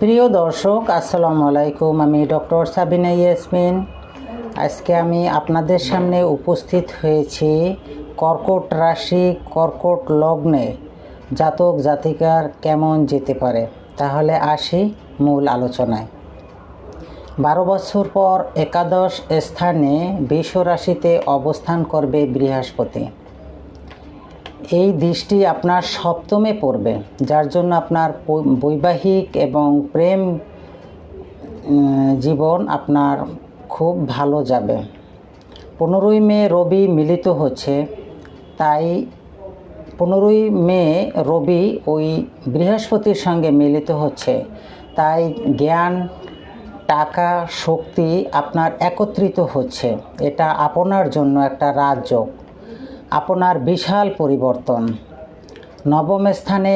প্রিয় দর্শক, আসসালামু আলাইকুম। আমি ডক্টর সাবিনা ইয়াসমিন। আজকে আমি আপনাদের সামনে উপস্থিত হয়েছি কর্কট রাশি, কর্কট লগ্নে। জাতক জাতিকার কেমন যেতে পারে? তাহলে আসি মূল আলোচনায়। বারো বছর পর একাদশ স্থানে বৃষ রাশিতে অবস্থান করবে বৃহস্পতি। এই দৃষ্টি আপনার সপ্তমে পড়বে, যার জন্য আপনার বৈবাহিক এবং প্রেম জীবন আপনার খুব ভালো যাবে। পনেরোই মে রবি মিলিত হচ্ছে, তাই পনেরোই মে রবি ওই বৃহস্পতির সঙ্গে মিলিত হচ্ছে। তাই জ্ঞান টাকা শক্তি আপনার একত্রিত হচ্ছে। এটা আপনার জন্য একটা রাজযোগ আপনার বিশাল পরিবর্তন। নবম স্থানে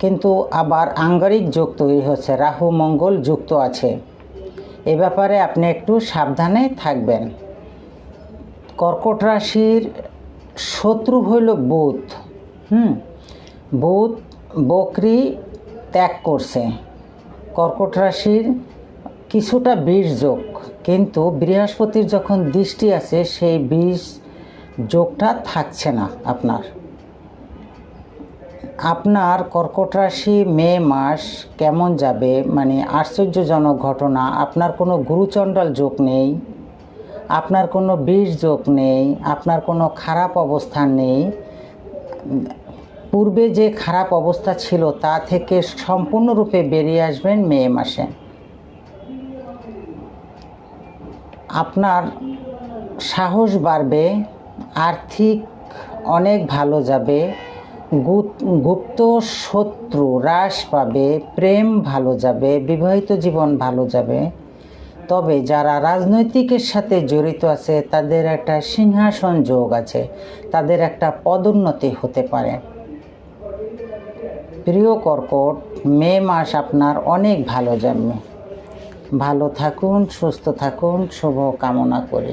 কিন্তু আবার আঙ্গারিক যোগ তৈরি হচ্ছে। রাহু, মঙ্গল যুক্ত আছে। এ ব্যাপারে আপনি একটু সাবধানে থাকবেন। কর্কট রাশির শত্রু হইল বুধ। হুম? বুধ বকরি ত্যাগ করছে। কর্কট রাশির কিছুটা বিষ যোগ। কিন্তু বৃহস্পতির যখন দৃষ্টি আছে, সেই বিষ যোগটা থাকছে না আপনার। আপনার কর্কট রাশি মে মাস কেমন যাবে? মানে আশ্চর্যজনক ঘটনা। আপনার কোনো গুরুচণ্ডাল যোগ নেই। আপনার কোনো বিষ যোগ নেই। আপনার কোনো খারাপ অবস্থান নেই। পূর্বে যে খারাপ অবস্থা ছিল তা থেকে সম্পূর্ণরূপে বেরিয়ে আসবেন মে মাসে। আপনার সাহস বাড়বে, আর্থিক অনেক ভালো যাবে গুপ- গুপ্ত শত্রু হ্রাস পাবে, প্রেম ভালো যাবে, বিবাহিত জীবন ভালো যাবে। তবে যারা রাজনৈতিকের সাথে জড়িত আছে, তাদের একটা সিংহাসন যোগ আছে, তাদের একটা পদোন্নতি হতে পারে। প্রিয় কর্কট, মে মাস আপনার অনেক ভালো জন্মে। ভালো থাকুন, সুস্থ থাকুন, শুভ কামনা করি।